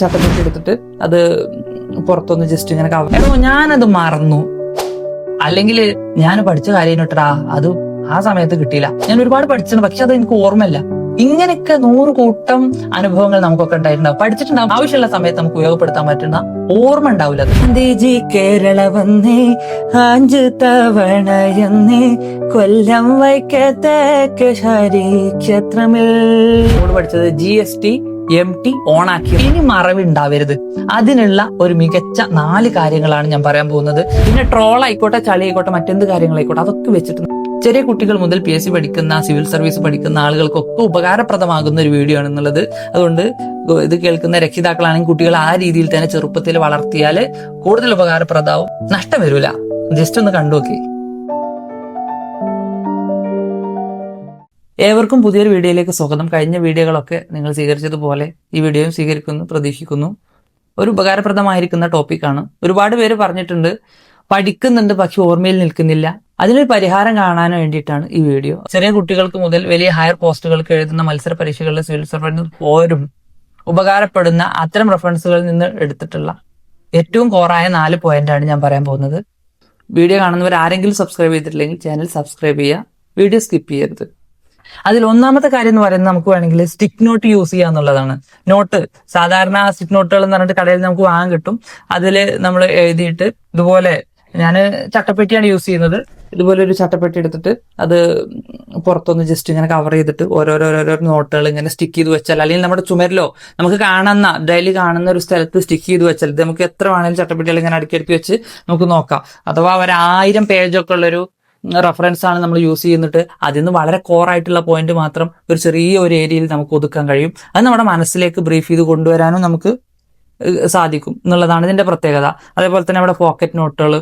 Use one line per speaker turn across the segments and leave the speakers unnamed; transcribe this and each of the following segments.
ചട്ടപ്പെട്ടി എടുത്തിട്ട് അത് പുറത്തൊന്ന് ജസ്റ്റ് ഇങ്ങനെ കവർ എടോ ഞാനത് മറന്നു. അല്ലെങ്കിൽ ഞാൻ പഠിച്ച കാര്യം കേട്ടടാ അത് ആ സമയത്ത് കിട്ടിയില്ല. ഞാൻ ഒരുപാട് പഠിച്ചിട്ടുണ്ട് പക്ഷെ അത് എനിക്ക് ഓർമ്മയില്ല. ഇങ്ങനെയൊക്കെ നൂറ് കൂട്ടം അനുഭവങ്ങൾ നമുക്കൊക്കെ ഉണ്ടായിട്ടുണ്ടാവും പഠിച്ചിട്ടുണ്ടാവും. ആവശ്യമുള്ള സമയത്ത് നമുക്ക് ഉപയോഗപ്പെടുത്താൻ പറ്റുന്ന ഓർമ്മ ഉണ്ടാവില്ല
ഗാന്ധിജി കേരള വന്നേ അഞ്ച് തവണ എന്നേ കൊല്ലം വൈക്കത്തേക്ക് ഹരി ക്ഷേത്രമിൽ.
പഠിച്ചത് G S T M T ഓണാക്കി ഇനി മറവി ഉണ്ടാവരുത് അതിനുള്ള ഒരു മികച്ച നാല് കാര്യങ്ങളാണ് ഞാൻ പറയാൻ പോകുന്നത്. പിന്നെ ട്രോൾ ആയിക്കോട്ടെ ചളി ആയിക്കോട്ടെ മറ്റെന്ത് കാര്യങ്ങളായിക്കോട്ടെ അതൊക്കെ വെച്ചിട്ട് ചെറിയ കുട്ടികൾ മുതൽ പി എസ് സി പഠിക്കുന്ന സിവിൽ സർവീസ് പഠിക്കുന്ന ആളുകൾക്കൊക്കെ ഉപകാരപ്രദമാകുന്ന ഒരു വീഡിയോ ആണെന്നുള്ളത്. അതുകൊണ്ട് ഇത് കേൾക്കുന്ന രക്ഷിതാക്കളാണെങ്കിൽ കുട്ടികൾ ആ രീതിയിൽ തന്നെ ചെറുപ്പത്തിൽ വളർത്തിയാൽ കൂടുതൽ ഉപകാരപ്രദമാവും. നഷ്ടം വരില്ല ജസ്റ്റ് ഒന്ന് കണ്ടു നോക്കി. ഏവർക്കും പുതിയൊരു വീഡിയോയിലേക്ക് സ്വാഗതം. കഴിഞ്ഞ വീഡിയോകളൊക്കെ നിങ്ങൾ സ്വീകരിച്ചതുപോലെ ഈ വീഡിയോയും സ്വീകരിക്കുന്നു പ്രതീക്ഷിക്കുന്നു. ഒരു ഉപകാരപ്രദമായിരിക്കുന്ന ടോപ്പിക്കാണ് ഒരുപാട് പേര് പറഞ്ഞിട്ടുണ്ട് പഠിക്കുന്നുണ്ട് പക്ഷെ ഓർമ്മയിൽ നിൽക്കുന്നില്ല. അതിനൊരു പരിഹാരം കാണാൻ വേണ്ടിയിട്ടാണ് ഈ വീഡിയോ. ചെറിയ കുട്ടികൾക്ക് മുതൽ വലിയ ഹയർ പോസ്റ്റുകൾക്ക് എഴുതുന്ന മത്സര പരീക്ഷകളിലെ സിവിൽ സർവന്റ് പോരും ഉപകാരപ്പെടുന്ന അത്തരം റെഫറൻസുകളിൽ നിന്ന് എടുത്തിട്ടുള്ള ഏറ്റവും കോറായ നാല് പോയിന്റാണ് ഞാൻ പറയാൻ പോകുന്നത്. വീഡിയോ കാണുന്നവർ ആരെങ്കിലും സബ്സ്ക്രൈബ് ചെയ്തിട്ടില്ലെങ്കിൽ ചാനൽ സബ്സ്ക്രൈബ് ചെയ്യുക. വീഡിയോ സ്കിപ്പ് ചെയ്യരുത്. അതിൽ ഒന്നാമത്തെ കാര്യം എന്ന് പറയുന്നത് നമുക്ക് വേണമെങ്കിൽ സ്റ്റിക്ക് നോട്ട് യൂസ് ചെയ്യുക എന്നുള്ളതാണ്. നോട്ട് സാധാരണ സ്റ്റിക്ക് നോട്ടുകൾ എന്ന് പറഞ്ഞിട്ട് കടയിൽ നമുക്ക് വാങ്ങാൻ കിട്ടും. അതിൽ നമ്മൾ എഴുതിയിട്ട് ഇതുപോലെ ഞാൻ ചട്ടപ്പെട്ടിയാണ് യൂസ് ചെയ്യുന്നത്. ഇതുപോലെ ഒരു ചട്ടപ്പെട്ടി എടുത്തിട്ട് അത് പുറത്തൊന്ന് ജസ്റ്റ് ഇങ്ങനെ കവർ ചെയ്തിട്ട് ഓരോരോരോരോ നോട്ടുകൾ ഇങ്ങനെ സ്റ്റിക്ക് ചെയ്ത് വെച്ചാൽ അല്ലെങ്കിൽ നമ്മുടെ ചുമരിലോ നമുക്ക് കാണുന്ന ഡെയിലി കാണുന്ന ഒരു സ്ഥലത്ത് സ്റ്റിക്ക് ചെയ്ത് വെച്ചാൽ നമുക്ക് എത്ര വേണമെങ്കിലും ചട്ടപ്പെട്ടികൾ ഇങ്ങനെ അടുക്കി അടുക്കി വെച്ച് നമുക്ക് നോക്കാം. അഥവാ ഒരു ആയിരം പേജൊക്കെ ഉള്ളൊരു റെഫറൻസ് ആണ് നമ്മൾ യൂസ് ചെയ്യുന്നിട്ട് അതിൽ നിന്ന് വളരെ കോർ ആയിട്ടുള്ള പോയിന്റ് മാത്രം ഒരു ചെറിയ ഒരു ഏരിയയിൽ നമുക്ക് ഒതുക്കാൻ കഴിയും. അത് നമ്മുടെ മനസ്സിലേക്ക് ബ്രീഫ് ചെയ്ത് കൊണ്ടുവരാനും നമുക്ക് സാധിക്കും എന്നുള്ളതാണ് ഇതിന്റെ പ്രത്യേകത. അതേപോലെ തന്നെ നമ്മുടെ പോക്കറ്റ് നോട്ടുകൾ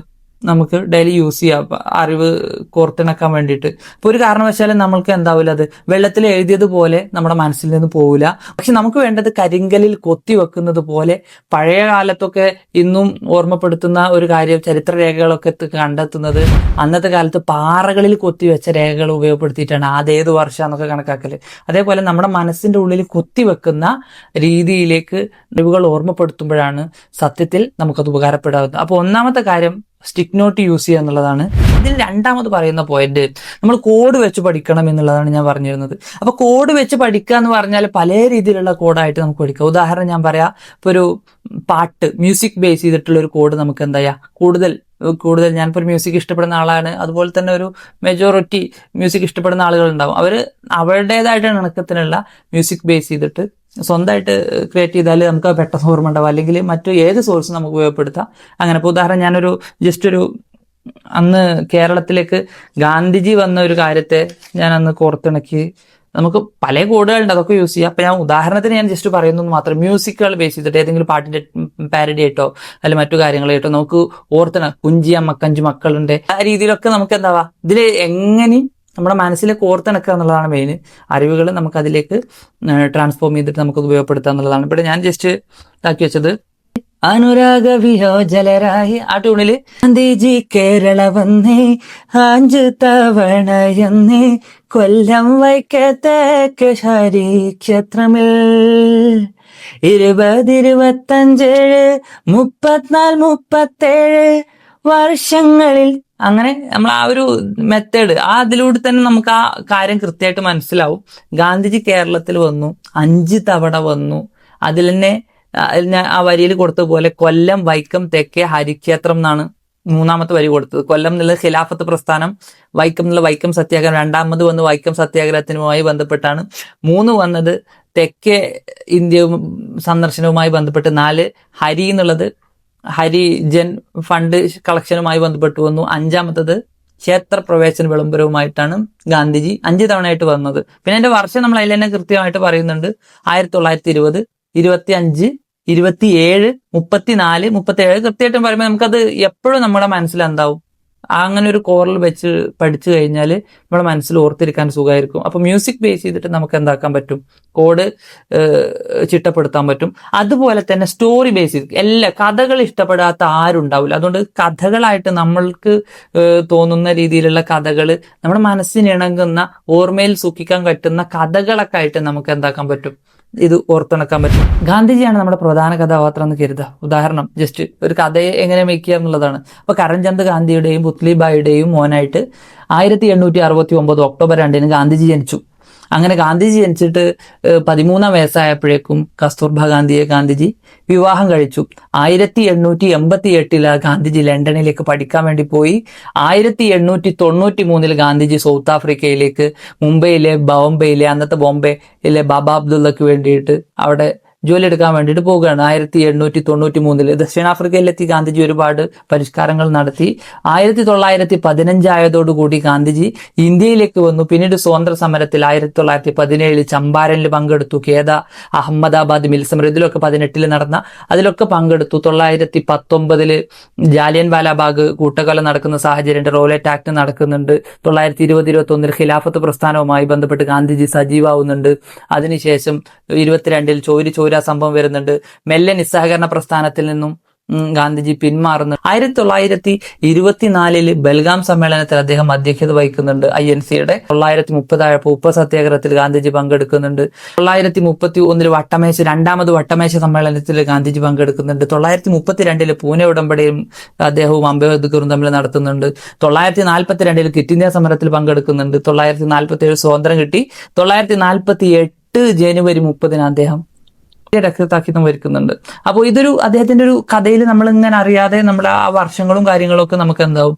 നമുക്ക് ഡെയിലി യൂസ് ചെയ്യാം. അറിവ് കോർത്തിണക്കാൻ വേണ്ടിയിട്ട്. അപ്പോൾ ഒരു കാരണവശാലും നമ്മൾക്ക് എന്താവില്ല അത് വെള്ളത്തിൽ എഴുതിയതുപോലെ നമ്മുടെ മനസ്സിൽ നിന്ന് പോവില്ല. പക്ഷെ നമുക്ക് വേണ്ടത് കരിങ്കലിൽ കൊത്തി വെക്കുന്നത് പോലെ പഴയ കാലത്തൊക്കെ ഇന്നും ഓർമ്മപ്പെടുത്തുന്ന ഒരു കാര്യം ചരിത്ര രേഖകളൊക്കെ ത- കണ്ടെത്തുന്നത് അന്നത്തെ കാലത്ത് പാറകളിൽ കൊത്തി വെച്ച രേഖകൾ ഉപയോഗപ്പെടുത്തിയിട്ടാണ് അതേത് എന്നൊക്കെ കണക്കാക്കൽ. അതേപോലെ നമ്മുടെ മനസ്സിന്റെ ഉള്ളിൽ കൊത്തി വെക്കുന്ന രീതിയിലേക്ക് അറിവുകൾ ഓർമ്മപ്പെടുത്തുമ്പോഴാണ് സത്യത്തിൽ നമുക്കത് ഉപകാരപ്പെടാവുന്നത്. അപ്പോൾ ഒന്നാമത്തെ കാര്യം സ്റ്റിക്ക് നോട്ട് യൂസ് ചെയ്യുക എന്നുള്ളതാണ് ഇതിൽ രണ്ടാമത് പറയുന്ന പോയിന്റ് നമ്മൾ കോഡ് വെച്ച് പഠിക്കണം എന്നുള്ളതാണ് ഞാൻ പറഞ്ഞിരുന്നത്. അപ്പൊ കോഡ് വെച്ച് പഠിക്കുക എന്ന് പറഞ്ഞാൽ പല രീതിയിലുള്ള കോഡായിട്ട് നമുക്ക് പഠിക്കാം. ഉദാഹരണം ഞാൻ പറയാം. ഇപ്പൊ ഒരു പാട്ട് മ്യൂസിക് ബേസ് ചെയ്തിട്ടുള്ള ഒരു കോഡ് നമുക്ക് എന്താ കൂടുതൽ കൂടുതൽ ഞാനിപ്പോൾ ഒരു മ്യൂസിക് ഇഷ്ടപ്പെടുന്ന ആളാണ്. അതുപോലെ തന്നെ ഒരു മെജോറിറ്റി മ്യൂസിക് ഇഷ്ടപ്പെടുന്ന ആളുകൾ ഉണ്ടാവും അവർ അവരുടേതായിട്ട് ഇണക്കത്തിനുള്ള മ്യൂസിക് ബേസ് ചെയ്തിട്ട് സ്വന്തമായിട്ട് ക്രിയേറ്റ് ചെയ്താൽ നമുക്ക് പെട്ടെന്ന് ഓർമ്മ ഉണ്ടാവും. അല്ലെങ്കിൽ മറ്റു ഏത് സോഴ്സും നമുക്ക് ഉപയോഗപ്പെടുത്താം. അങ്ങനെ. ഇപ്പോൾ ഉദാഹരണം ഞാനൊരു ജസ്റ്റ് ഒരു അന്ന് കേരളത്തിലേക്ക് ഗാന്ധിജി വന്ന ഒരു കാര്യത്തെ ഞാൻ അന്ന് കോർത്തിണക്കി. നമുക്ക് പല കോഡുകളുണ്ട് അതൊക്കെ യൂസ് ചെയ്യാം. അപ്പൊ ഞാൻ ഉദാഹരണത്തിന് ഞാൻ ജസ്റ്റ് പറയുന്നു മാത്രം. മ്യൂസിക്കുകൾ ബേസ് ചെയ്തിട്ട് ഏതെങ്കിലും പാട്ടിന്റെ പാരഡി ആയിട്ടോ അല്ലെങ്കിൽ മറ്റു കാര്യങ്ങളായിട്ടോ നമുക്ക് ഓർത്തണം കുഞ്ചി അമ്മക്കഞ്ചു മക്കളുണ്ട്. ആ രീതിയിലൊക്കെ നമുക്ക് എന്താവാ? ഇതിൽ എങ്ങനെ നമ്മുടെ മനസ്സിലേക്ക് ഓർത്തിണക്കുക എന്നുള്ളതാണ് മെയിൻ അറിവുകൾ നമുക്ക് അതിലേക്ക് ട്രാൻസ്ഫോം ചെയ്തിട്ട് നമുക്ക് ഉപയോഗപ്പെടുത്തുക എന്നുള്ളതാണ്. ഇവിടെ ഞാൻ ജസ്റ്റ് ഇതാക്കി വെച്ചത്
അനുരാഗ വിയോജലരായി
ആ ട്യൂണിൽ
ഗാന്ധിജി കേരള വന്നേ അഞ്ച് തവണ എന്നേ കൊല്ലം വൈക്കത്തേക്ക് ഹരി ക്ഷേത്രമിൽ. ഇരുപത് ഇരുപത്തഞ്ചേഴ് മുപ്പത്തിനാല് മുപ്പത്തേഴ് വർഷങ്ങളിൽ.
അങ്ങനെ നമ്മൾ ആ ഒരു മെത്തേഡ് ആ അതിലൂടെ തന്നെ നമുക്ക് ആ കാര്യം കൃത്യമായിട്ട് മനസ്സിലാവും. ഗാന്ധിജി കേരളത്തിൽ വന്നു അഞ്ച് തവണ വന്നു. അതിൽ തന്നെ ഞാൻ ആ വരിയിൽ കൊടുത്തതുപോലെ കൊല്ലം വൈക്കം തെക്കേ ഹരിക്ഷേത്രം എന്നാണ് മൂന്നാമത്തെ വരി കൊടുത്തത്. കൊല്ലം എന്നുള്ള ഖിലാഫത്ത് പ്രസ്ഥാനം വൈക്കം എന്നുള്ള വൈക്കം സത്യാഗ്രഹം രണ്ടാമത് വന്ന് വൈക്കം സത്യാഗ്രഹത്തിനുമായി ബന്ധപ്പെട്ടാണ്. മൂന്ന് വന്നത് തെക്കേ ഇന്ത്യ സന്ദർശനവുമായി ബന്ധപ്പെട്ട് നാല് ഹരി എന്നുള്ളത് ഹരിജൻ ഫണ്ട് കളക്ഷനുമായി ബന്ധപ്പെട്ട് വന്നു. അഞ്ചാമത്തത് ക്ഷേത്ര പ്രവേശന വിളംബരവുമായിട്ടാണ് ഗാന്ധിജി അഞ്ച് തവണയായിട്ട് വന്നത്. പിന്നെ അതിന്റെ വർഷം നമ്മൾ അതിൽ തന്നെ കൃത്യമായിട്ട് പറയുന്നുണ്ട്. ആയിരത്തി തൊള്ളായിരത്തി ഇരുപത് ഇരുപത്തി അഞ്ച് ഇരുപത്തിയേഴ് മുപ്പത്തിനാല് മുപ്പത്തിയേഴ് കൃത്യമായിട്ടും പറയുമ്പോൾ നമുക്കത് എപ്പോഴും നമ്മുടെ മനസ്സിൽ എന്താവും? അങ്ങനെ ഒരു കോറിൽ വെച്ച് പഠിച്ചു കഴിഞ്ഞാൽ നമ്മുടെ മനസ്സിൽ ഓർത്തിരിക്കാൻ സുഖമായിരിക്കും. അപ്പോൾ മ്യൂസിക് ബേസ് ചെയ്തിട്ട് നമുക്ക് എന്താക്കാൻ പറ്റും? കോഡ് ചിട്ടപ്പെടുത്താൻ പറ്റും. അതുപോലെ തന്നെ സ്റ്റോറി ബേസ് ചെയ്ത് എല്ലാ കഥകൾ ഇഷ്ടപ്പെടാത്ത ആരുണ്ടാവില്ല. അതുകൊണ്ട് കഥകളായിട്ട് നമ്മൾക്ക് തോന്നുന്ന രീതിയിലുള്ള കഥകൾ നമ്മുടെ മനസ്സിന് ഇണങ്ങുന്ന ഓർമ്മയിൽ സൂക്ഷിക്കാൻ പറ്റുന്ന കഥകളൊക്കെ ആയിട്ട് നമുക്ക് എന്താക്കാൻ പറ്റും? ഇത് ഓർത്തിണക്കാൻ പറ്റും. ഗാന്ധിജിയാണ് നമ്മുടെ പ്രധാന കഥാപാത്രം എന്ന് കരുതുക. ഉദാഹരണം ജസ്റ്റ് ഒരു കഥയെ എങ്ങനെ മേക്കുക എന്നുള്ളതാണ്. അപ്പൊ കരൺചന്ദ് ഗാന്ധിയുടെയും പുത്ലിബായിയുടെയും മോനായിട്ട് ആയിരത്തി എണ്ണൂറ്റി അറുപത്തി ഒമ്പത് ഒക്ടോബർ രണ്ടിന് ഗാന്ധിജി ജനിച്ചു. അങ്ങനെ ഗാന്ധിജി ജനിച്ചിട്ട് പതിമൂന്നാം വയസ്സായപ്പോഴേക്കും കസ്തൂർബ ഗാന്ധിയെ ഗാന്ധിജി വിവാഹം കഴിച്ചു. ആയിരത്തി എണ്ണൂറ്റി എൺപത്തി എട്ടിൽ ഗാന്ധിജി ലണ്ടനിലേക്ക് പഠിക്കാൻ വേണ്ടി പോയി. ആയിരത്തി എണ്ണൂറ്റി തൊണ്ണൂറ്റി മൂന്നിൽ ഗാന്ധിജി സൗത്ത് ആഫ്രിക്കയിലേക്ക് മുംബൈയിലെ ബോംബെയിലെ അന്നത്തെ ബോംബെയിലെ ബാബ അബ്ദുള്ളക്ക് വേണ്ടിയിട്ട് അവിടെ ജോലി എടുക്കാൻ വേണ്ടിയിട്ട് പോവുകയാണ്. ആയിരത്തി എണ്ണൂറ്റി തൊണ്ണൂറ്റി മൂന്നിൽ ദക്ഷിണാഫ്രിക്കയിലെത്തി ഗാന്ധിജി ഒരുപാട് പരിഷ്കാരങ്ങൾ നടത്തി. ആയിരത്തി തൊള്ളായിരത്തി പതിനഞ്ചായതോടുകൂടി ഗാന്ധിജി ഇന്ത്യയിലേക്ക് വന്നു. പിന്നീട് സ്വാതന്ത്ര്യ സമരത്തിൽ ആയിരത്തി തൊള്ളായിരത്തി പതിനേഴിൽ ചമ്പാരനിൽ പങ്കെടുത്തു. കേദ അഹമ്മദാബാദ് മിൽ ഇതിലൊക്കെ പതിനെട്ടിൽ നടന്ന അതിലൊക്കെ പങ്കെടുത്തു. തൊള്ളായിരത്തി പത്തൊമ്പതിൽ ജാലിയൻ വാലാബാഗ് കൂട്ടക്കൊല നടക്കുന്ന സാഹചര്യമുണ്ട് റോലറ്റ് ആക്ട് നടക്കുന്നുണ്ട്. തൊള്ളായിരത്തി ഇരുപത് ഇരുപത്തി ഒന്നിൽ ഖിലാഫത്ത് പ്രസ്ഥാനവുമായി ബന്ധപ്പെട്ട് ഗാന്ധിജി സജീവാവുന്നുണ്ട്. അതിനുശേഷം ഇരുപത്തിരണ്ടിൽ ചോരി ചോര സംഭവം വരുന്നുണ്ട്. മെല്ലെ നിസ്സഹകരണ പ്രസ്ഥാനത്തിൽ നിന്നും ഗാന്ധിജി പിന്മാറുന്നു ആയിരത്തി തൊള്ളായിരത്തി ഇരുപത്തിനാലിൽ ബൽഗാം സമ്മേളനത്തിൽ അദ്ദേഹം അധ്യക്ഷത വഹിക്കുന്നുണ്ട്. ഐ എൻ സിയുടെ തൊള്ളായിരത്തി മുപ്പതായപ്പോൾ ഉപ്പ് സത്യാഗ്രഹത്തിൽ ഗാന്ധിജി പങ്കെടുക്കുന്നുണ്ട്. തൊള്ളായിരത്തി മുപ്പത്തി ഒന്നിൽ വട്ടമേശ രണ്ടാമത് വട്ടമേശ സമ്മേളനത്തിൽ ഗാന്ധിജി പങ്കെടുക്കുന്നുണ്ട്. തൊള്ളായിരത്തി മുപ്പത്തിരണ്ടിൽ പൂനെ ഉടമ്പടിയും അദ്ദേഹവും അംബേദ്കറും തമ്മിൽ നടത്തുന്നുണ്ട്. തൊള്ളായിരത്തി നാൽപ്പത്തിരണ്ടിൽ ക്വിറ്റ് ഇന്ത്യ സമരത്തിൽ പങ്കെടുക്കുന്നുണ്ട്. തൊള്ളായിരത്തി നാൽപ്പത്തി ഏഴ് സ്വാതന്ത്ര്യം കിട്ടി. തൊള്ളായിരത്തി നാൽപ്പത്തി എട്ട് ജനുവരി മുപ്പതിന് അദ്ദേഹം രക്തത്താക്കിത്തം വരുത്തുന്നുണ്ട് അപ്പോൾ ഇതൊരു അദ്ദേഹത്തിന്റെ ഒരു കഥയിൽ നമ്മൾ ഇങ്ങനെ അറിയാതെ നമ്മുടെ ആ വർഷങ്ങളും കാര്യങ്ങളും ഒക്കെ നമുക്ക് എന്താവും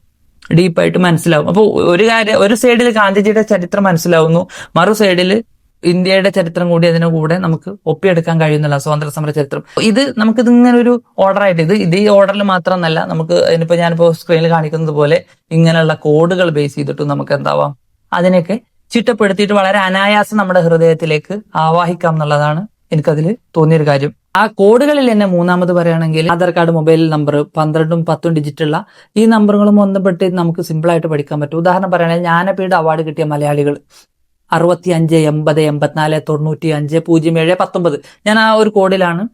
ഡീപ്പായിട്ട് മനസ്സിലാവും. അപ്പോൾ ഒരു കാര്യം ഒരു സൈഡിൽ ഗാന്ധിജിയുടെ ചരിത്രം മനസ്സിലാവുന്നു. മറു സൈഡിൽ ഇന്ത്യയുടെ ചരിത്രം കൂടി അതിനു കൂടെ നമുക്ക് ഒപ്പിയെടുക്കാൻ കഴിയുന്നില്ല സ്വാതന്ത്ര്യ സമര ചരിത്രം. ഇത് നമുക്ക് ഇതിങ്ങനെ ഒരു ഓർഡർ ആയിട്ട് ഇത് ഇത് ഈ ഓർഡറിൽ മാത്രമെന്നല്ല നമുക്ക് ഇതിനിപ്പോൾ ഞാനിപ്പോ സ്ക്രീനിൽ കാണിക്കുന്നത് പോലെ ഇങ്ങനെയുള്ള കോഡുകൾ ബേസ് ചെയ്തിട്ട് നമുക്ക് എന്താവാം അതിനെയൊക്കെ ചിട്ടപ്പെടുത്തിയിട്ട് വളരെ അനായാസം നമ്മുടെ ഹൃദയത്തിലേക്ക് ആവാഹിക്കാം എന്നുള്ളതാണ് എനിക്കതിൽ തോന്നിയൊരു കാര്യം. ആ കോഡുകളിൽ തന്നെ മൂന്നാമത് പറയുകയാണെങ്കിൽ ആധാർ കാർഡ് മൊബൈൽ നമ്പർ പന്ത്രണ്ടും പത്തും ഡിജിറ്റുള്ള ഈ നമ്പറുകളും ഒന്നപ്പെട്ട് നമുക്ക് സിമ്പിൾ ആയിട്ട് പഠിക്കാൻ പറ്റും. ഉദാഹരണം പറയുകയാണെങ്കിൽ ജ്ഞാനപീഠ അവാർഡ് കിട്ടിയ മലയാളികൾ. അറുപത്തി അഞ്ച് എൺപത് എൺപത്തിനാല് തൊണ്ണൂറ്റി അഞ്ച് പൂജ്യം ഏഴ് പത്തൊമ്പത്. ഞാൻ ആ ഒരു കോഡിലാണ്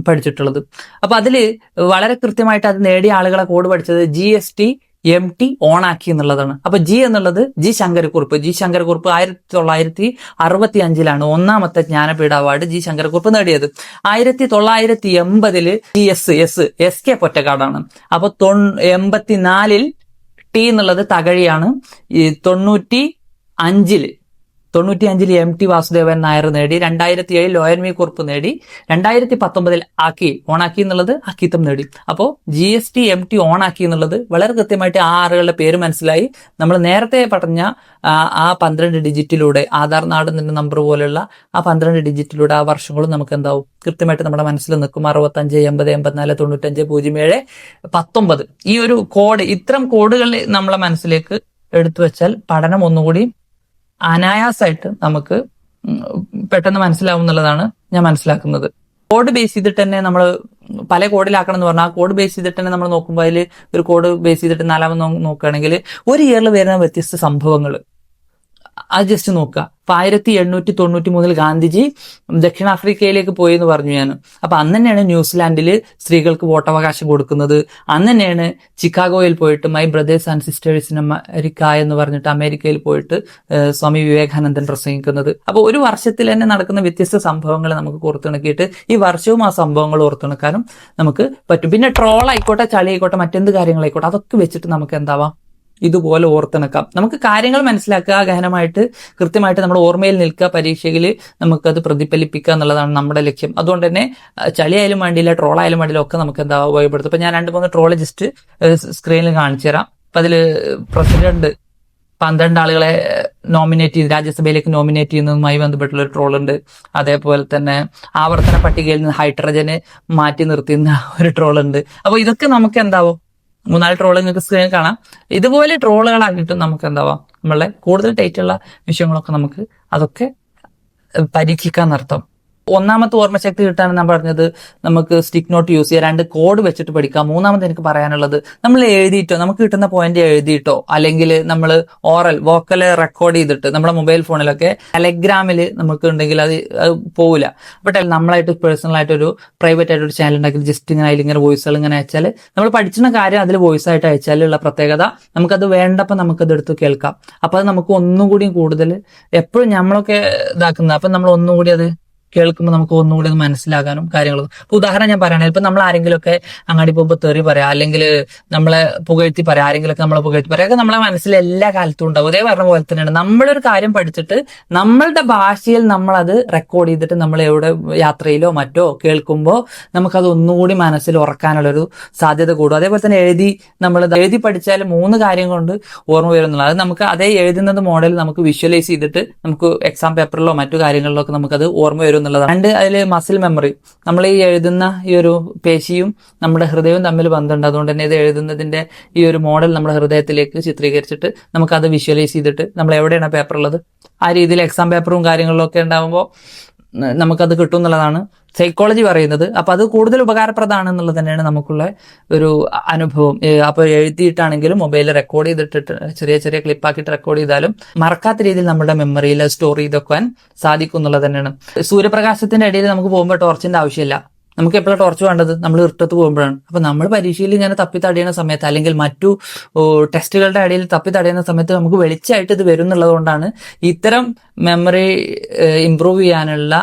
പഠിച്ചിട്ടുള്ളത്. അപ്പൊ അതിൽ വളരെ കൃത്യമായിട്ട് അത് നേടിയ ആളുകളെ കോഡ് പഠിച്ചത് G S T M T on ആക്കി എന്നുള്ളതാണ്. അപ്പൊ ജി എന്നുള്ളത് ജി ശങ്കരക്കുറുപ്പ്. ജി ശങ്കരക്കുറുപ്പ് ആയിരത്തി തൊള്ളായിരത്തി അറുപത്തി അഞ്ചിലാണ് ഒന്നാമത്തെ ജ്ഞാനപീഠ അവാർഡ് ജി ശങ്കരക്കുറുപ്പ് നേടിയത്. ആയിരത്തി തൊള്ളായിരത്തി എൺപതിൽ T S S S K പൊറ്റക്കാടാണ്. അപ്പൊ തൊൺ- എൺപത്തിനാലിൽ ടി എന്നുള്ളത് തകഴിയാണ്. തൊണ്ണൂറ്റി അഞ്ചിൽ തൊണ്ണൂറ്റി അഞ്ചിൽ എം ടി വാസുദേവൻ നായർ നേടി രണ്ടായിരത്തി ഏഴിൽ ഒ എൻ വി കുറുപ്പ് നേടി രണ്ടായിരത്തി പത്തൊമ്പതിൽ ആക്കി ഓണാക്കി എന്നുള്ളത് അക്കിത്തം നേടി. അപ്പോൾ G S T M T ഓണാക്കി എന്നുള്ളത് വളരെ കൃത്യമായിട്ട് ആ ആറുകളുടെ പേര് മനസ്സിലായി. നമ്മൾ നേരത്തെ പറഞ്ഞ ആ, പന്ത്രണ്ട് ഡിജിറ്റിലൂടെ ആധാർ നാടുന്നതിന്റെ നമ്പർ പോലെയുള്ള ആ പന്ത്രണ്ട് ഡിജിറ്റിലൂടെ ആ വർഷങ്ങളും നമുക്ക് എന്താവും? കൃത്യമായിട്ട് നമ്മുടെ മനസ്സിൽ നിൽക്കും. അറുപത്തഞ്ച് എൺപത് എൺപത്തിനാല് തൊണ്ണൂറ്റഞ്ച് പൂജ്യം ഏഴ് പത്തൊമ്പത്. ഈ ഒരു കോഡ് ഇത്തരം കോഡുകൾ നമ്മളെ മനസ്സിലേക്ക് എടുത്തു വെച്ചാൽ പഠനം ഒന്നുകൂടി അനായാസമായിട്ട് നമുക്ക് പെട്ടെന്ന് മനസ്സിലാവും എന്നുള്ളതാണ് ഞാൻ മനസ്സിലാക്കുന്നത്. കോഡ് ബേസ് ചെയ്തിട്ട് തന്നെ നമ്മൾ പല കോഡിലാക്കണം എന്ന് പറഞ്ഞാൽ ആ കോഡ് ബേസ് ചെയ്തിട്ട് തന്നെ നമ്മൾ നോക്കുമ്പോൾ അതിൽ ഒരു കോഡ് ബേസ് ചെയ്തിട്ട് നാലാമത് നോക്കുകയാണെങ്കിൽ ഒരു ഇയറിൽ വരുന്ന വ്യത്യസ്ത സംഭവങ്ങൾ അത് ജസ്റ്റ് നോക്കുക. അപ്പൊ ആയിരത്തി എണ്ണൂറ്റി തൊണ്ണൂറ്റി മൂന്നിൽ ഗാന്ധിജി ദക്ഷിണാഫ്രിക്കയിലേക്ക് പോയി എന്ന് പറഞ്ഞു ഞാൻ. അപ്പൊ അന്ന് തന്നെയാണ് ന്യൂസിലാൻഡിൽ സ്ത്രീകൾക്ക് വോട്ടവകാശം കൊടുക്കുന്നത്. അന്ന് തന്നെയാണ് ചിക്കാഗോയിൽ പോയിട്ട് my brothers and sisters in America എന്ന് പറഞ്ഞിട്ട് അമേരിക്കയിൽ പോയിട്ട് സ്വാമി വിവേകാനന്ദൻ പ്രസംഗിക്കുന്നത്. അപ്പോൾ ഒരു വർഷത്തിൽ തന്നെ നടക്കുന്ന വ്യത്യസ്ത സംഭവങ്ങൾ നമുക്ക് ഓർത്തിണക്കിയിട്ട് ഈ വർഷവും ആ സംഭവങ്ങൾ ഓർത്തിണക്കാനും നമുക്ക് പറ്റും. പിന്നെ ട്രോൾ ആയിക്കോട്ടെ ചളി ആയിക്കോട്ടെ മറ്റെന്ത് കാര്യങ്ങളായിക്കോട്ടെ അതൊക്കെ വെച്ചിട്ട് നമുക്ക് എന്താവാം? ഇതുപോലെ ഓർത്തിണക്കാം. നമുക്ക് കാര്യങ്ങൾ മനസ്സിലാക്കുക ഗഹനമായിട്ട് കൃത്യമായിട്ട് നമ്മുടെ ഓർമ്മയിൽ നിൽക്കുക പരീക്ഷയിൽ നമുക്കത് പ്രതിഫലിപ്പിക്കുക എന്നുള്ളതാണ് നമ്മുടെ ലക്ഷ്യം. അതുകൊണ്ട് തന്നെ ചളിയായാലും വേണ്ടിയില്ല ട്രോളായാലും വേണ്ടിയില്ല ഒക്കെ നമുക്ക് എന്താ ഉപയോഗപ്പെടുത്തും. അപ്പൊ ഞാൻ രണ്ട് മൂന്ന് ട്രോൾ ജസ്റ്റ് സ്ക്രീനിൽ കാണിച്ചു തരാം. അപ്പൊ അതിൽ പ്രസിഡന്റ് പന്ത്രണ്ട് ആളുകളെ നോമിനേറ്റ് ചെയ്ത്. രാജ്യസഭയിലേക്ക് നോമിനേറ്റ് ചെയ്യുന്നതുമായി ബന്ധപ്പെട്ടുള്ള ഒരു ട്രോളുണ്ട്. അതേപോലെ തന്നെ ആവർത്തന പട്ടികയിൽ നിന്ന് ഹൈഡ്രജനെ മാറ്റി നിർത്തുന്ന ഒരു ട്രോളുണ്ട്. അപ്പൊ ഇതൊക്കെ നമുക്ക് എന്താവും? മൂന്നാൽ ട്രോൾ നിങ്ങൾക്ക് സ്ക്രീനിൽ കാണാം. ഇതുപോലെ ട്രോളുകളാക്കിയിട്ട് നമുക്ക് എന്താവാം നമ്മളെ കൂടുതൽ ടൈറ്റുള്ള വിഷയങ്ങളൊക്കെ നമുക്ക് അതൊക്കെ പരീക്ഷിക്കാൻ അർത്ഥം ഒന്നാമത്തെ ഓർമ്മശക്തി കിട്ടാൻ ഞാൻ പറഞ്ഞത് നമുക്ക് സ്റ്റിക് നോട്ട് യൂസ് ചെയ്യാം. രണ്ട് കോഡ് വെച്ചിട്ട് പഠിക്കാം. മൂന്നാമത് എനിക്ക് പറയാനുള്ളത് നമ്മൾ എഴുതിയിട്ടോ നമുക്ക് കിട്ടുന്ന പോയിന്റ് എഴുതിയിട്ടോ അല്ലെങ്കിൽ നമ്മൾ ഓറൽ വോക്കൽ റെക്കോർഡ് ചെയ്തിട്ട് നമ്മുടെ മൊബൈൽ ഫോണിലൊക്കെ ടെലഗ്രാമിൽ നമുക്ക് ഉണ്ടെങ്കിൽ അത് പോവില്ല. അപ്പോൾ നമ്മളായിട്ട് പേഴ്സണൽ ആയിട്ട് ഒരു പ്രൈവറ്റ് ആയിട്ട് ഒരു ചാനൽ ഉണ്ടാക്കി ജസ്റ്റ് ഇങ്ങനെ അതിൽ ഇങ്ങനെ വോയിസുകൾ ഇങ്ങനെ അയച്ചാൽ നമ്മൾ പഠിച്ചിരുന്ന കാര്യം അതിൽ വോയിസ് ആയിട്ട് അയച്ചാലുള്ള പ്രത്യേകത നമുക്കത് വേണ്ടപ്പോൾ നമുക്കത് എടുത്ത് കേൾക്കാം. അപ്പോൾ അത് നമുക്ക് ഒന്നും കൂടി കൂടുതൽ എപ്പോഴും നമ്മളൊക്കെ ഇതാക്കുന്നത്. അപ്പം നമ്മൾ ഒന്നും കൂടി അത് കേൾക്കുമ്പോൾ നമുക്ക് ഒന്നുകൂടി മനസ്സിലാകാനും കാര്യങ്ങളും. ഇപ്പൊ ഉദാഹരണം ഞാൻ പറയുകയാണെങ്കിൽ ഇപ്പൊ നമ്മൾ ആരെങ്കിലുമൊക്കെ അങ്ങാടി പോകുമ്പോൾ തെറി പറയാം അല്ലെങ്കിൽ നമ്മളെ പുകഴ്ത്തി പറയാം ആരെങ്കിലുമൊക്കെ നമ്മളെ പുകഴ്ത്തി പറയാം നമ്മളെ മനസ്സിൽ എല്ലാ കാലത്തും ഉണ്ടാവും. അതേ പറഞ്ഞ പോലെ തന്നെയാണ്. നമ്മളൊരു കാര്യം പഠിച്ചിട്ട് നമ്മളുടെ ഭാഷയിൽ നമ്മളത് റെക്കോർഡ് ചെയ്തിട്ട് നമ്മൾ എവിടെ യാത്രയിലോ മറ്റോ കേൾക്കുമ്പോൾ നമുക്കത് ഒന്നുകൂടി മനസ്സിൽ ഉറക്കാനുള്ളൊരു സാധ്യത കൂടും. അതേപോലെ തന്നെ എഴുതി നമ്മൾ എഴുതി പഠിച്ചാൽ മൂന്ന് കാര്യം കൊണ്ട് ഓർമ്മ വരുന്നുള്ളൂ അത് നമുക്ക് അതേ എഴുതുന്നത് മോഡൽ നമുക്ക് വിഷ്വലൈസ് ചെയ്തിട്ട് നമുക്ക് എക്സാം പേപ്പറിലോ മറ്റു കാര്യങ്ങളിലോ ഒക്കെ നമുക്കത് ഓർമ്മ വരും എന്നുള്ളതാണ്. രണ്ട് അതിൽ മസിൽ മെമ്മറി നമ്മൾ ഈ എഴുതുന്ന ഈ ഒരു പേശിയും നമ്മുടെ ഹൃദയവും തമ്മിൽ ബന്ധമുണ്ട്. അതുകൊണ്ട് തന്നെ ഇത് എഴുതുന്നതിന്റെ ഈ ഒരു മോഡൽ നമ്മുടെ ഹൃദയത്തിലേക്ക് ചിത്രീകരിച്ചിട്ട് നമുക്കത് വിഷ്വലൈസ് ചെയ്തിട്ട് നമ്മൾ എവിടെയാണ് പേപ്പർ ഉള്ളത്? ആ രീതിയിൽ എക്സാം പേപ്പറും കാര്യങ്ങളിലൊക്കെ ഉണ്ടാകുമ്പോൾ നമുക്കത് കിട്ടും എന്നുള്ളതാണ് സൈക്കോളജി പറയുന്നത്. അപ്പോൾ അത് കൂടുതൽ ഉപകാരപ്രദമാണ് എന്നുള്ളത് തന്നെയാണ് നമുക്കുള്ള ഒരു അനുഭവം. അപ്പോൾ അപ്പൊ എഴുതിയിട്ടാണെങ്കിലും മൊബൈലിൽ റെക്കോർഡ് ചെയ്തിട്ട് ചെറിയ ചെറിയ ക്ലിപ്പാക്കിയിട്ട് റെക്കോർഡ് ചെയ്താലും മറക്കാത്ത രീതിയിൽ നമ്മുടെ മെമ്മറിയിൽ സ്റ്റോർ ചെയ്ത് വെക്കാൻ സാധിക്കും എന്നുള്ളത് തന്നെയാണ്. സൂര്യപ്രകാശത്തിന്റെ ഇടയിൽ നമുക്ക് പോകുമ്പോൾ ടോർച്ചിന്റെ ആവശ്യമില്ല. നമുക്ക് എപ്പോഴാണ് ടോർച്ച് വേണ്ടത്? നമ്മൾ ഇരുട്ടത്ത് പോകുമ്പോഴാണ്. അപ്പോൾ നമ്മൾ പരീക്ഷയിൽ ഇങ്ങനെ തപ്പി തടയുന്ന സമയത്ത് അല്ലെങ്കിൽ മറ്റു ടെസ്റ്റുകളുടെ ഇടയിൽ തപ്പി തടയുന്ന സമയത്ത് നമുക്ക് വെളിച്ചമായിട്ട് ഇത് വരും എന്നുള്ളത് കൊണ്ടാണ് ഇത്തരം മെമ്മറി ഇമ്പ്രൂവ് ചെയ്യാനുള്ള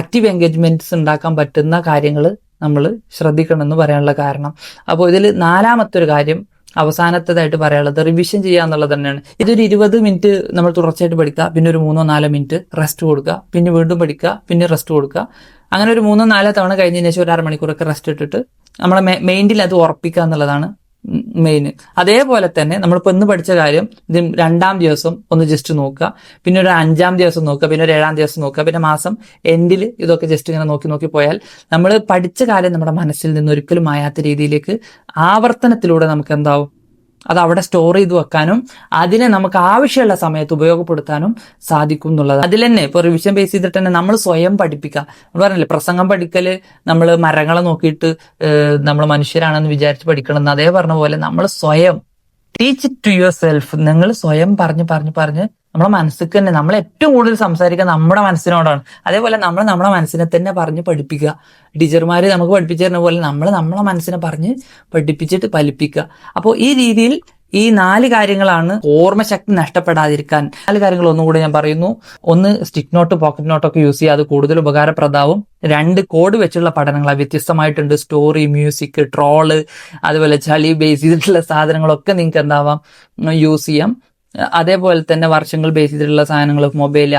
ആക്റ്റീവ് എൻഗേജ്മെന്റ്സ് ഉണ്ടാക്കാൻ പറ്റുന്ന കാര്യങ്ങൾ നമ്മൾ ശ്രദ്ധിക്കണം എന്ന് പറയാനുള്ള കാരണം. അപ്പോൾ ഇതിൽ നാലാമത്തെ ഒരു കാര്യം അവസാനത്തേതായിട്ട് പറയാനുള്ളത് റിവിഷൻ ചെയ്യുക എന്നുള്ളത് തന്നെയാണ്. ഇതൊരു ഇരുപത് മിനിറ്റ് നമ്മൾ തുടർച്ചയായിട്ട് പഠിക്കുക പിന്നെ ഒരു മൂന്നോ നാലോ മിനിറ്റ് റെസ്റ്റ് കൊടുക്കുക പിന്നെ വീണ്ടും പഠിക്കുക പിന്നെ റെസ്റ്റ് കൊടുക്കുക. അങ്ങനെ ഒരു മൂന്നോ നാലോ തവണ കഴിഞ്ഞതിന് ശേഷം ഒരു അരമണിക്കൂറൊക്കെ റെസ്റ്റ് ഇട്ടിട്ട് നമ്മളെ മെയിൻഡിൽ അത് ഉറപ്പിക്കുക എന്നുള്ളതാണ് മെയിൻ. അതേപോലെ തന്നെ നമ്മളിപ്പോൾ ഇന്ന് പഠിച്ച കാര്യം ഇത് രണ്ടാം ദിവസം ഒന്ന് ജസ്റ്റ് നോക്കുക. പിന്നെ ഒരു അഞ്ചാം ദിവസം നോക്കുക. പിന്നെ ഒരു ഏഴാം ദിവസം നോക്കുക. പിന്നെ മാസം എൻഡിൽ ഇതൊക്കെ ജസ്റ്റ് ഇങ്ങനെ നോക്കി നോക്കി പോയാൽ നമ്മൾ പഠിച്ച കാര്യം നമ്മുടെ മനസ്സിൽ നിന്ന് ഒരിക്കലും മായാത്ത രീതിയിലേക്ക് ആവർത്തനത്തിലൂടെ നമുക്ക് എന്താവും? അത് അവിടെ സ്റ്റോർ ചെയ്ത് വെക്കാനും അതിനെ നമുക്ക് ആവശ്യമുള്ള സമയത്ത് ഉപയോഗപ്പെടുത്താനും സാധിക്കും എന്നുള്ളത് അതിൽ തന്നെ ഇപ്പൊ റിവിഷൻ ബേസ് ചെയ്തിട്ട് തന്നെ നമ്മൾ സ്വയം പഠിപ്പിക്കുക. നമ്മൾ പറഞ്ഞില്ലേ പ്രസംഗം പഠിക്കൽ നമ്മൾ മരങ്ങളെ നോക്കിയിട്ട് നമ്മൾ മനുഷ്യരാണെന്ന് വിചാരിച്ച് പഠിക്കണം എന്ന് അതേ പറഞ്ഞ പോലെ നമ്മൾ സ്വയം ടീച്ച് ടു യുവർ സെൽഫ് നിങ്ങൾ സ്വയം പറഞ്ഞ് പറഞ്ഞ് പറഞ്ഞ് നമ്മുടെ മനസ്സിക്ക് തന്നെ നമ്മൾ ഏറ്റവും കൂടുതൽ സംസാരിക്കുക നമ്മുടെ മനസ്സിനോടാണ്. അതേപോലെ നമ്മൾ നമ്മുടെ മനസ്സിനെ തന്നെ പറഞ്ഞ് പഠിപ്പിക്കുക. ടീച്ചർമാർ നമുക്ക് പഠിപ്പിച്ചു തരുന്ന പോലെ നമ്മൾ നമ്മളെ മനസ്സിനെ പറഞ്ഞ് പഠിപ്പിച്ചിട്ട് ഫലിപ്പിക്കുക. അപ്പോൾ ഈ രീതിയിൽ ഈ നാല് കാര്യങ്ങളാണ് ഓർമ്മശക്തി നഷ്ടപ്പെടാതിരിക്കാൻ. നാല് കാര്യങ്ങൾ ഒന്നുകൂടെ ഞാൻ പറയുന്നു. ഒന്ന് സ്റ്റിക്ക് നോട്ട് പോക്കറ്റ് നോട്ടൊക്കെ യൂസ് ചെയ്യുക അത് കൂടുതൽ ഉപകാരപ്രദാവും. രണ്ട് കോഡ് വെച്ചുള്ള പഠനങ്ങൾ വ്യത്യസ്തമായിട്ടുണ്ട്. സ്റ്റോറി മ്യൂസിക് ട്രോൾ അതുപോലെ ചളി ബേസ് ചെയ്തിട്ടുള്ള സാധനങ്ങളൊക്കെ നിങ്ങൾക്ക് എന്താവാം? യൂസ് ചെയ്യാം. അതേപോലെ തന്നെ വർഷങ്ങൾ ബേസ് ചെയ്തിട്ടുള്ള സാധനങ്ങൾ mobile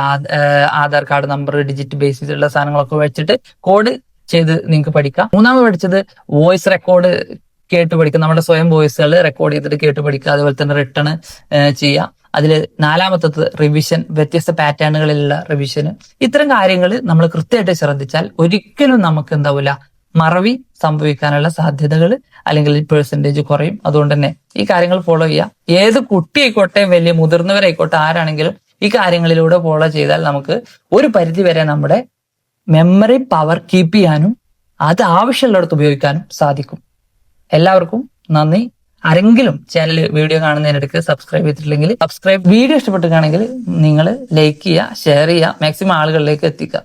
Aadhaar card number digit base ചെയ്തിട്ടുള്ള സാധനങ്ങളൊക്കെ വെച്ചിട്ട് കോഡ് ചെയ്ത് നിങ്ങൾക്ക് പഠിക്കാം. മൂന്നാമത് പഠിച്ചത് വോയിസ് റെക്കോർഡ് കേട്ട് പഠിക്കുക നമ്മുടെ സ്വയം വോയിസുകൾ റെക്കോർഡ് ചെയ്തിട്ട് കേട്ട് പഠിക്കുക അതുപോലെ തന്നെ റിട്ടേൺ ചെയ്യുക. അതിൽ നാലാമത്തെ റിവിഷൻ വ്യത്യസ്ത പാറ്റേണുകളിലുള്ള റിവിഷൻ ഇത്തരം കാര്യങ്ങൾ നമ്മൾ കൃത്യമായിട്ട് ശ്രദ്ധിച്ചാൽ ഒരിക്കലും നമുക്ക് എന്താവില്ല മറവി സംഭവിക്കാനുള്ള സാധ്യതകൾ അല്ലെങ്കിൽ പേഴ്സന്റേജ് കുറയും. അതുകൊണ്ട് തന്നെ ഈ കാര്യങ്ങൾ ഫോളോ ചെയ്യുക. ഏത് കുട്ടിയായിക്കോട്ടെ വലിയ മുതിർന്നവരായിക്കോട്ടെ ആരാണെങ്കിലും ഈ കാര്യങ്ങളിലൂടെ ഫോളോ ചെയ്താൽ നമുക്ക് ഒരു പരിധി വരെ നമ്മുടെ മെമ്മറി പവർ കീപ്പ് ചെയ്യാനും അത് ആവശ്യമുള്ളിടത്ത് ഉപയോഗിക്കാനും സാധിക്കും. എല്ലാവർക്കും നന്ദി. ആരെങ്കിലും ചാനൽ വീഡിയോ കാണുന്നതിനിടയ്ക്ക് സബ്സ്ക്രൈബ് ചെയ്തിട്ടില്ലെങ്കിൽ സബ്സ്ക്രൈബ് വീഡിയോ ഇഷ്ടപ്പെട്ടിട്ടാണെങ്കിൽ നിങ്ങൾ ലൈക്ക് ചെയ്യുക ഷെയർ ചെയ്യുക മാക്സിമം ആളുകളിലേക്ക് എത്തിക്കുക.